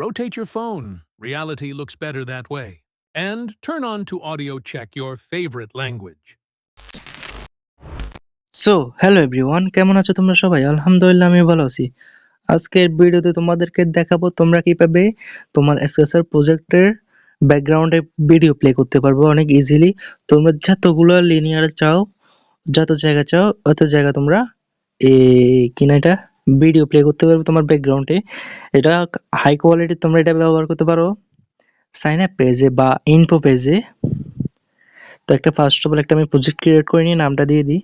Rotate your phone. Reality looks better that way. And turn on to audio check your favorite language. So hello everyone কেমন আছো তোমরা সবাই আলহামদুলিল্লাহ আমি ভালো আছি আজকের ভিডিওতে তোমাদেরকে দেখাবো তোমরা কীভাবে তোমার এসএসআর প্রজেক্টের ব্যাকগ্রাউন্ডে ভিডিও প্লে করতে পারবে অনেক ইজিলি তোমরা যতগুলো লিনিয়ার চাও, যত জায়গা চাও, অত জায়গা তোমরা এই কিনা এটা ভিডিও প্লে করতে পারবে তোমার ব্যাকগ্রাউন্ডে এটা হাই কোয়ালিটি তোমরা এটা ব্যবহার করতে পারো। সাইন আপ পেজে বা ইনফো পেজে তো একটা ফার্স্ট অফ অল একটা আমি প্রজেক্ট ক্রিয়েট করে নিয়ে নামটা দিয়ে দিই।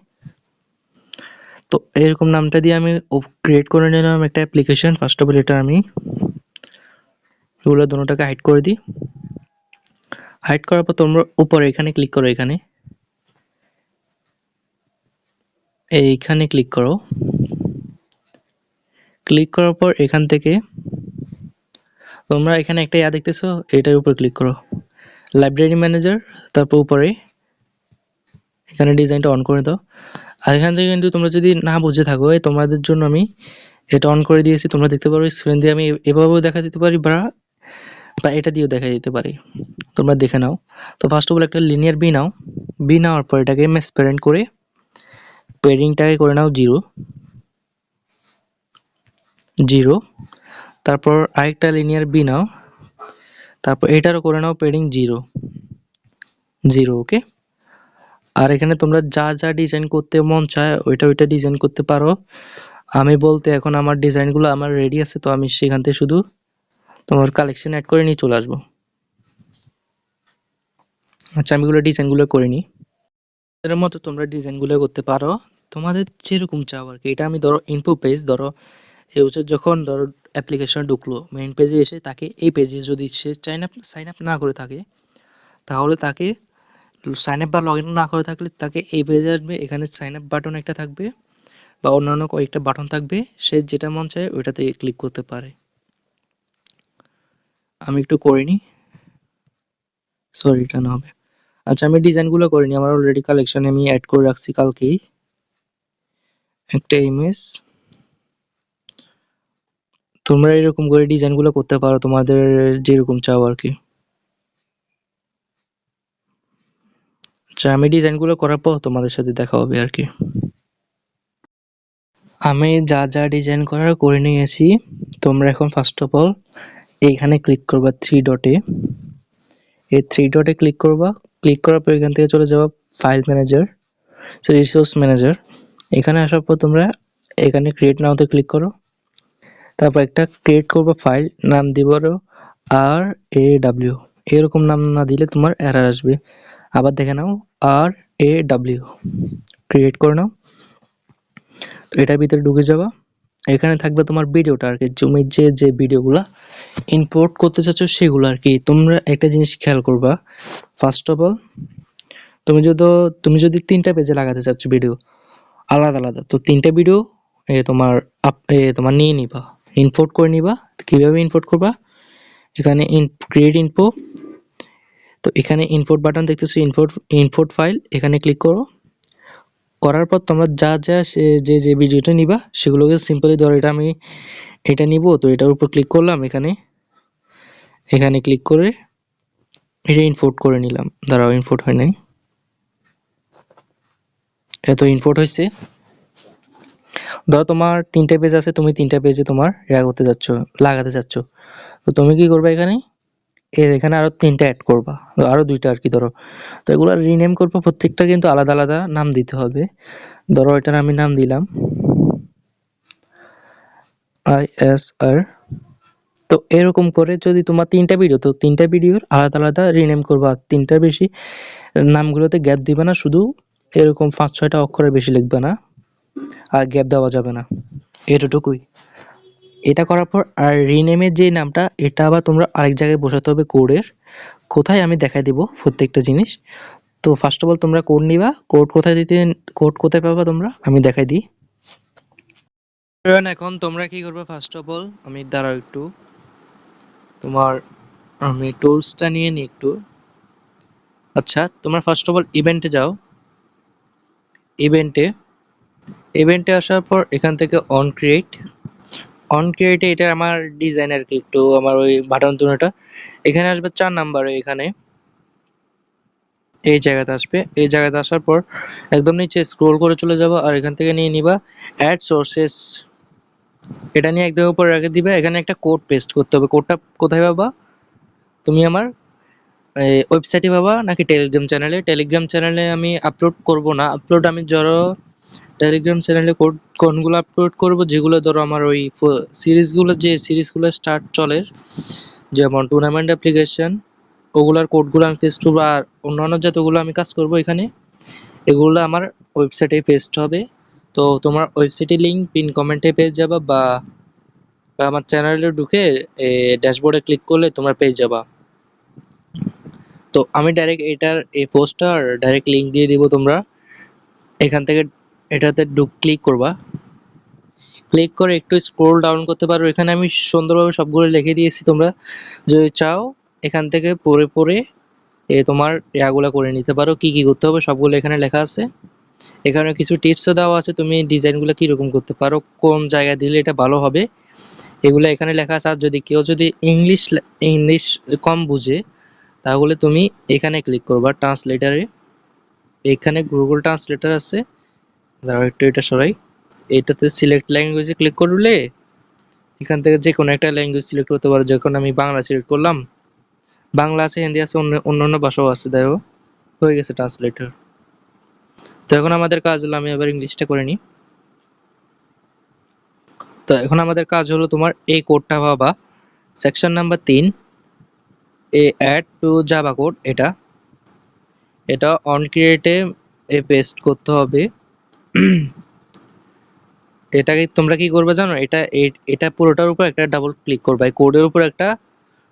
তো এরকম নামটা দিয়ে আমি ক্রিয়েট করে নিলাম একটা অ্যাপ্লিকেশন ফার্স্ট অফ অল এটা আমি এগুলো দুটোটাকে হাইড করে দিই। হাইড করার পর তোমরা উপরে এখানে ক্লিক করো এখানে। এইখানে ক্লিক করো। ক্লিক করার পর এখান থেকে তোমরা এখানে একটা ইয়া দেখতেছো, এটার উপর ক্লিক করো। লাইব্রেরি ম্যানেজার তারপর উপরে এখানে ডিজাইনটা অন করে দাও। আর এখান থেকে কিন্তু তোমরা যদি না বুঝে থাকো তোমাদের জন্য আমি এটা অন করে দিয়েছি, তোমরা দেখতে পারো স্ক্রিন দিয়ে আমি এভাবেও দেখা দিতে পারি বা বা এটা দিয়েও দেখা দিতে পারি। তোমরা দেখে নাও। তো ফার্স্ট অফ অল একটা লিনিয়ার বি নাও। বি নেওয়ার পর এটাকে মেস করে পেডিংটাকে করে নাও জিরো জিরো। তারপর আরেকটা লিনিয়ার বি নাও। তারপর এটারও করে নাও পেডিং জিরো। জিরো ওকে আর এখানে তোমরা যা যা ডিজাইন করতে মন চায়, ওইটা ওইটা ডিজাইন করতে পারো। আমি বলতে এখন আমার ডিজাইনগুলো আমার রেডি আছে, তো আমি সেখান থেকে শুধু তোমার কালেকশন অ্যাড করে নিয়ে চলে আসব। আচ্ছা আমি এগুলো ডিজাইনগুলো করে নিই। এর মতো তোমরা ডিজাইনগুলো করতে পারো। তোমাদের যেরকম চাও আর কি। এটা আমি ধরো ইনফো পেজ ধরো হচ্ছে যখন ধরো অ্যাপ্লিকেশন ঢুকলো মেইন পেজে এসে তাকে এই পেজে যদি সে সাইন আপ সাইন আপ না করে থাকে, তাহলে তাকে সাইন আপ বা লগ ইন না করে থাকলে তাকে এই পেজে আসবে, এখানে সাইন আপ বাটন একটা থাকবে বা অন্যান্য কয়েকটা বাটন থাকবে, সে যেটা মন চায় ওইটাতে ক্লিক করতে পারে। আমি একটু করে সরি এটা না হবে। আচ্ছা আমি ডিজাইনগুলো করে নিই আমার অলরেডি কালেকশনে আমি অ্যাড করে রাখছি কালকেই। একটা ইমেজ তোমরা এরকম করে ডিজাইনগুলো করতে পারো, তোমাদের যেরকম চাও আর কি। আচ্ছা আমি ডিজাইনগুলো করার পর তোমাদের সাথে দেখা হবে আর কি। আমি যা যা ডিজাইন করার করে নিয়েছি, তোমরা এখন ফার্স্ট অফ অল এইখানে ক্লিক করবা থ্রি ডটে এই থ্রি ডটে ক্লিক করবা ক্লিক করার পর এখান থেকে চলে যাবা ফাইল ম্যানেজার রিসোর্স ম্যানেজার এখানে আসার পর তোমরা এখানে ক্রিয়েট নাওতে ক্লিক করো। তারপর একটা ক্রিয়েট করবা ফাইল নাম দিব আর এ ডাব্লিউ এরকম নাম না দিলে তোমার এরর আসবে। আবার দেখে নাও আর এ ডাব্লিউ ক্রিয়েট করে নাও। তো এটার ভিতরে ঢুকে যাবা। এখানে থাকবে তোমার ভিডিওটা আর কি। তুমি যে যে ভিডিওগুলা ইম্পোর্ট করতে চাচ্ছ সেগুলো আর কি। তোমরা একটা জিনিস খেয়াল করবা। ফার্স্ট অফ অল তুমি যদি তুমি যদি তিনটা পেজে লাগাতে চাচ্ছ ভিডিও আলাদা আলাদা। তো তিনটা ভিডিও এ তোমার আপ এ তোমার নিয়ে নিবা। ইম্পোর্ট করে নিবা। কীভাবে ইনপোর্ট করবা? এখানে ক্রিয়েট ইনফো তো এখানে ইনপোর্ট বাটন দেখতেছো ইনপোর্ট ইনপোর্ট ফাইল এখানে ক্লিক করো। করার পর তোমরা যা যা যে যে ভিডিওটা নিবা, সেগুলোকে সিম্পলি ধরো। এটা আমি, এটা নিব, তো এটার উপর ক্লিক করলাম এখানে। এখানে ক্লিক করে এটা ইনপোর্ট করে নিলাম। দাঁড়াও ইনপোর্ট হয় নাই। এত ইনপোর্ট হয়েছে ধরো তোমার তিনটা পেজ আছে, তুমি তিনটা পেজে তোমার ইয়া করতে যাচ্ছ, লাগাতে চাচ্ছ। তো তুমি কি করবে এখানে? এখানে আরও তিনটা অ্যাড করবা। আরও দুইটা আর কি ধরো। তো এগুলো রিনেম করব, প্রত্যেকটা কিন্তু আলাদা আলাদা নাম দিতে হবে। ধরো এটার আমি নাম দিলাম। আই এস আর তো এরকম করে যদি তোমার তিনটা ভিডিও তো তিনটা ভিডিওর আলাদা আলাদা রিনেম করবা। তিনটার বেশি নামগুলোতে গ্যাপ দিবে না, শুধু এরকম পাঁচ ছয়টা অক্ষরের বেশি লিখবে না। আর গ্যাপ দেওয়া যাবে না। এতটুকুই। এটা করার পর আর রিনেমের যে নামটা, এটা আবার তোমরা আরেক জায়গায় বসাতে হবে কোডের কোথায় আমি দেখাই দিব প্রত্যেকটা জিনিস? তো ফার্স্ট অফ অল তোমরা কোড নিবা। কোড কোথায় দিতে কোড কোথায় পাবা তোমরা? আমি দেখাই দিই। এখন তোমরা কি করবে ফার্স্ট অফ অল আমি দাঁড়াও একটু। তোমার, আমি টুলসটা নিয়ে নিই একটু। আচ্ছা তোমরা ফার্স্ট অফ অল ইভেন্টে যাও। ইভেন্টে ইভেন্টে আসার পর এখান থেকে অন ক্রিয়েট অন ক্রিয়েটে এটা আমার ডিজাইন আর কি, একটু আমার ওই বাটন তুনোটা এখানে আসবে চার নাম্বারে এখানে। এই জায়গাতে আসবে। এই জায়গাতে আসার পর একদম নিচে স্ক্রোল করে চলে যাব আর এখান থেকে নিয়ে নিবা অ্যাড সোর্সেস এটা নিয়ে একদম উপরে রেখে দিবে। এখানে একটা কোড পেস্ট করতে হবে। কোডটা কোথায় পাবা? তুমি আমার ওয়েবসাইটে পাবা নাকি টেলিগ্রাম চ্যানেলে টেলিগ্রাম চ্যানেলে আমি আপলোড করব না। আপলোড আমি ধরো টেলিগ্রাম চ্যানেলে কোড কোনগুলো আপলোড করব? যেগুলো ধরো আমার ওই সিরিজগুলো, যে সিরিজগুলো স্টার্ট চলে, যেমন টুর্নামেন্ট অ্যাপ্লিকেশন ওগুলার কোডগুলো আমি পেস্ট করব, আর অন্যান্য যতগুলো আমি কাজ করব এখানে, এগুলো আমার ওয়েবসাইটে পেস্ট হবে। তো তোমার ওয়েবসাইটের লিঙ্ক পিন কমেন্টে পেয়ে যাবা, বা আমার চ্যানেলে ঢুকে ড্যাশবোর্ডে ক্লিক করলে তোমরা পেয়ে যাবা। তো আমি ডাইরেক্ট এটার, এই পোস্টার ডাইরেক্ট লিঙ্ক দিয়ে দিব তোমরা। এখান থেকে এটাতে ক্লিক করবা। ক্লিক করে একটু স্ক্রোল ডাউন করতে পারো। এখানে আমি সুন্দরভাবে সবগুলো লিখে দিয়েছি তোমরা। যদি চাও, এখান থেকে পড়ে পড়ে এ তোমার ইয়াগুলো করে নিতে পারো। কি কি করতে হবে সবগুলো এখানে লেখা আছে। এখানে কিছু টিপসও দেওয়া আছে। তুমি ডিজাইনগুলো কীরকম করতে পারো, কোন জায়গায় দিলে এটা ভালো হবে। এগুলো এখানে লেখা আছে। আর যদি কেউ যদি ইংলিশ ইংলিশ কম বুঝে, তাহলে তুমি এখানে ক্লিক করবা। ট্রান্সলেটারে এখানে গুগল ট্রান্সলেটার আছে। দাঁড়াও একটু এটা সরাই। এটাতে সিলেক্ট ল্যাঙ্গুয়েজে ক্লিক করলে এখান থেকে যে কোনো একটা ল্যাঙ্গুয়েজ সিলেক্ট করতে পারো। যখন আমি বাংলা সিলেক্ট করলাম, বাংলা আছে, হিন্দি আছে, অন্য, অন্যান্য ভাষাও আছে, দেখো। হয়ে গেছে ট্রান্সলেটর তো এখন আমাদের কাজ হলো, আমি এবার ইংলিশটা করে নিই। তো এখন আমাদের কাজ হলো তোমার এই কোডটা পাবা সেকশন নাম্বার তিন, এ অ্যাড টু জাভা কোড এটা। এটা অন ক্রিয়েটে এ পেস্ট করতে হবে। এটাকে তোমরা কি করবে জানো? এটা এটা পুরোটার উপর একটা ডাবল ক্লিক করবে। কোডের উপর একটা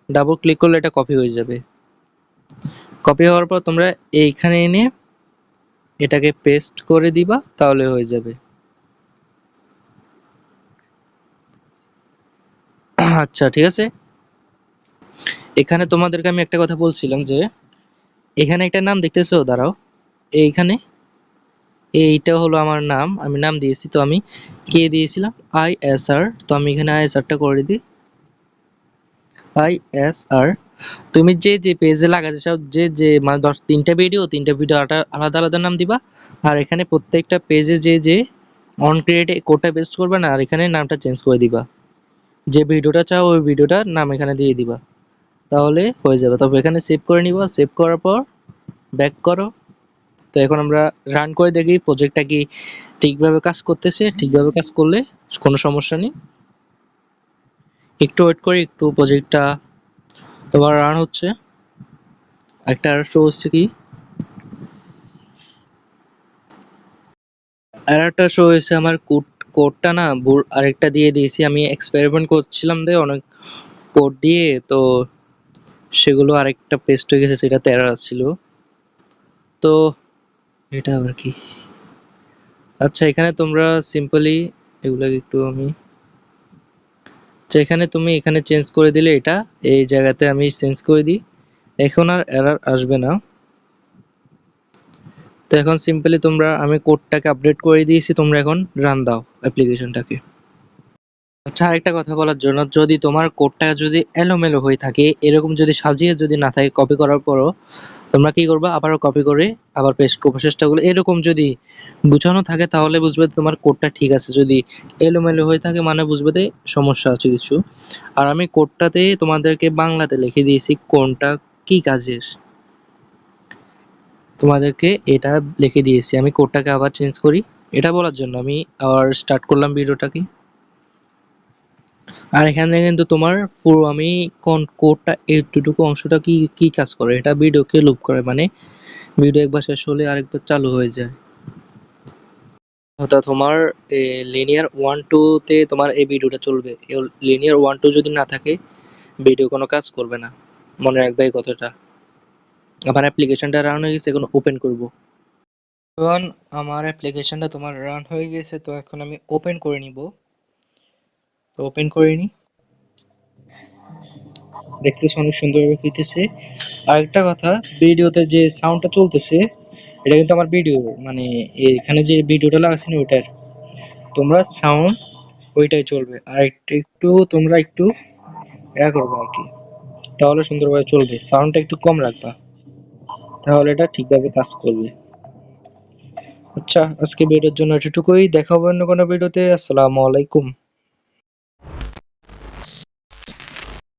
ডাবল ক্লিক করলে এটা কপি হয়ে যাবে। কপি হওয়ার পর তোমরা এইখানে এনে এটাকে পেস্ট করে দিবা, তাহলে হয়ে যাবে। আচ্ছা ঠিক আছে? এখানে তোমাদেরকে আমি একটা কথা বলছিলাম যে, এখানে একটা নাম দেখতেছো? দাঁড়াও। এইখানে এইটা হলো আমার নাম, আমি নাম দিয়েছি তো আমি কে দিয়েছিলাম? আই এস আর, তো আমি এখানে আই এস আরটা করে দিই। আই এস আর, তুমি যে যে পেজে লাগাতে চাও, যে যে মানে দশ তিনটা ভিডিও তিনটা ভিডিও আলাদা আলাদা নাম দিবা। আর এখানে প্রত্যেকটা পেজে যে যে অন ক্রিয়েটে কোডটা পেস্ট করবে না, আর এখানে নামটা চেঞ্জ করে দিবা। যে ভিডিওটা চাও, ওই ভিডিওটার নাম এখানে দিয়ে দিবা। তাহলে হয়ে যাবে। তবে এখানে সেভ করে নিবা। সেভ করার পর ব্যাক করো। তো এখন আমরা রান করে দেখি প্রজেক্টটা কি ঠিকভাবে কাজ করতেছে, ঠিকভাবে কাজ করলে কোনো সমস্যা নেই। একটু ওয়েট করি, একটু প্রজেক্টটা তোমার রান হচ্ছে। একটা শো হচ্ছে কি? আর একটা শো হয়েছে আমার কোড, কোডটা না ভুল, আরেকটা দিয়ে দিয়েছি। আমি এক্সপেরিমেন্ট করছিলাম দিয়ে অনেক কোড দিয়ে, তো সেগুলো আরেকটা পেস্ট হয়ে গেছে, সেটা তেরা ছিল। তো এটা আবার কি? আচ্ছা এখানে তোমরা সিম্পলি এগুলোকে একটু আমি আচ্ছা এখানে তুমি এখানে চেঞ্জ করে দিলে এটা, এই জায়গাতে আমি চেঞ্জ করে দিই। এখন আর এরার আসবে না। তো এখন সিম্পলি তোমরা, আমি কোডটাকে আপডেট করে দিয়েছি, তোমরা এখন রান দাও অ্যাপ্লিকেশনটাকে আচ্ছা আরেকটা কথা বলার জন্য, যদি তোমার কোডটা যদি এলোমেলো হয়ে থাকে, এরকম যদি সাজিয়ে যদি না থাকে কপি করার পরও, তোমরা কি করবা? আবারও কপি করে আবার পেস্ট করব। এরকম যদি গুছানো থাকে, তাহলে বুঝবে তোমার কোডটা ঠিক আছে। যদি এলোমেলো হয়ে থাকে মানে বুঝবে যে সমস্যা আছে কিছু। আর আমি কোডটাতে তোমাদেরকে বাংলাতে লিখে দিয়েছি, কোনটা কি কাজের। তোমাদেরকে এটা লিখে দিয়েছি। আমি কোডটাকে আবার চেঞ্জ করি। এটা বলার জন্য আমি আবার স্টার্ট করলাম ভিডিওটাকে আর এখানে কিন্তু তোমার পুরো আমি কোন কোডটা এইটুকু অংশটা কি কি কাজ করে? এটা ভিডিওকে লুপ করে মানে ভিডিও একবার শেষ হলে আরেকবার চালু হয়ে যায়। অর্থাৎ তোমার লিনিয়ার ওয়ান টুতে তোমার এই ভিডিওটা চলবে। লিনিয়ার ওয়ান টু যদি না থাকে ভিডিও কোনো কাজ করবে না। মনে রাখবে এই কথাটা। আমার অ্যাপ্লিকেশনটা রান হয়ে গেছে, এখন ওপেন করব। এখন আমার অ্যাপ্লিকেশনটা তোমার রান হয়ে গেছে, তো এখন আমি ওপেন করে নিব। তো ওপেন করে নি দেখতেছি অনেক সুন্দরভাবে হইতেছে। আরেকটা কথা, ভিডিওতে যে সাউন্ডটা চলতেছে, এটা কিন্তু আমার ভিডিও মানে এখানে যে ভিডিওটা লাগাচ্ছি না ওইটার। তোমরা সাউন্ড ওইটাই চলবে। আর একটু একটু তোমরা একটু ইয়া করবে আর কি। তাহলে সুন্দরভাবে চলবে। সাউন্ডটা একটু কম রাখবা। তাহলে এটা ঠিকভাবে কাজ করবে। আচ্ছা আজকে ভিডিওর জন্য এতটুকুই। দেখা হবে অন্য কোনো ভিডিওতে আসসালামু আলাইকুম।